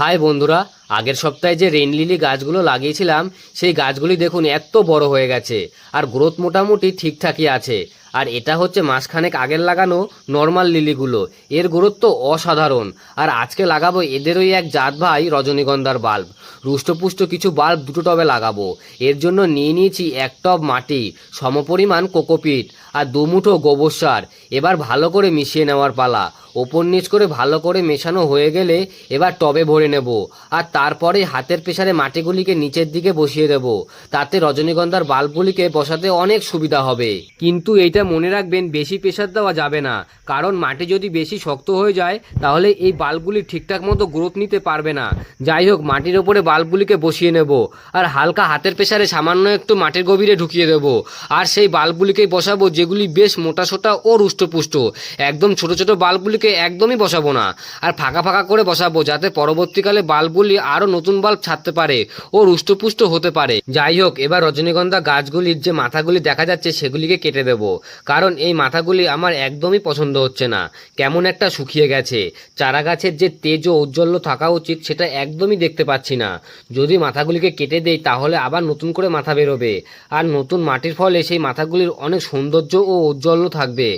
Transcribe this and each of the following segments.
High বন্ধুরা। আগের সপ্তাহে যে রেন লিলি গাছগুলো লাগিয়েছিলাম, সেই গাছগুলি দেখুন এত বড় হয়ে গেছে। আর গ্রোথ মোটামুটি ঠিকঠাকই আছে। আর এটা হচ্ছে মাসখানেক আগের লাগানো নর্মাল লিলিগুলো এর গ্রোথ তো অসাধারণ। আর আজকে লাগাবো এদেরই এক জাত ভাই, রজনীগন্ধার বাল্ব। রুষ্টপুষ্ট কিছু বাল্ব দুটো টবে লাগাবো। এর জন্য নিয়ে নিয়েছি এক টব মাটি, সমপরিমাণ কোকোপিট আর দুমুঠো গোবর সার। এবার ভালো করে মিশিয়ে নেওয়ার পালা। ওপর নিচ করে ভালো করে মেশানো হয়ে গেলে এবার টবে ভরে নেব। আর তারপরে হাতের প্রেসারে মাটিগুলিকে নিচের দিকে বসিয়ে দেব। তাতে রজনীগন্ধার বাল্বগুলিকে বসাতে অনেক সুবিধা হবে। কিন্তু এইটা মনে রাখবেন, বেশি প্রেসার দেওয়া যাবে না। কারণ মাটি যদি বেশি শক্ত হয়ে যায়, তাহলে এই বাল্বগুলি ঠিকঠাক মতো গ্রোথ নিতে পারবে না। যাই হোক, মাটির ওপরে বাল্বগুলিকে বসিয়ে নেব আর হালকা হাতের প্রেসারে সামান্য একটু মাটির গভীরে ঢুকিয়ে দেব। আর সেই বাল্বগুলিকেই বসাবো যেগুলি বেশ মোটা সোটা ও রুষ্টপুষ্ট। একদম ছোট ছোট বাল্বগুলিকে একদমই বসাবো না। আর ফাঁকা ফাঁকা করে বসাবো যাতে পরবর্তীকালে বাল্বগুলি আরও নতুন বাল্ব ছাড়তে পারে ও রুষ্টপুষ্ট হতে পারে। যাই হোক, এবার রজনীগন্ধা গাছগুলির যে মাথাগুলি দেখা যাচ্ছে সেগুলিকে কেটে দেব, কারণ এই মাথাগুলি আমার একদমই পছন্দ হচ্ছে না। কেমন একটা শুকিয়ে গেছে। চারা গাছের যে তেজ ও ঔজ্জ্বল্য থাকা উচিত সেটা একদমই দেখতে পাচ্ছি না। যদি মাথাগুলিকে কেটে দেই, তাহলে আবার নতুন করে মাথা বেরোবে। আর নতুন মাটির ফলে সেই মাথাগুলির অনেক সৌন্দর্য ও ঔজ্জ্বল্য থাকবে।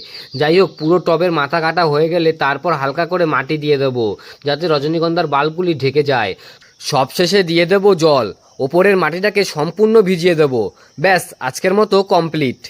যাই হোক, পুরো টবের মাথা কাটা হয়ে গেলে তারপর হালকা করে মাটি দিয়ে দেবো, যাতে রজনীগন্ধার বাল্বগুলি ঢেকে যায়। সবশেষে দিয়ে দেব জল। ওপরের মাটিটাকে সম্পূর্ণ ভিজিয়ে দেব। ব্যাস আজকের মতো কমপ্লিট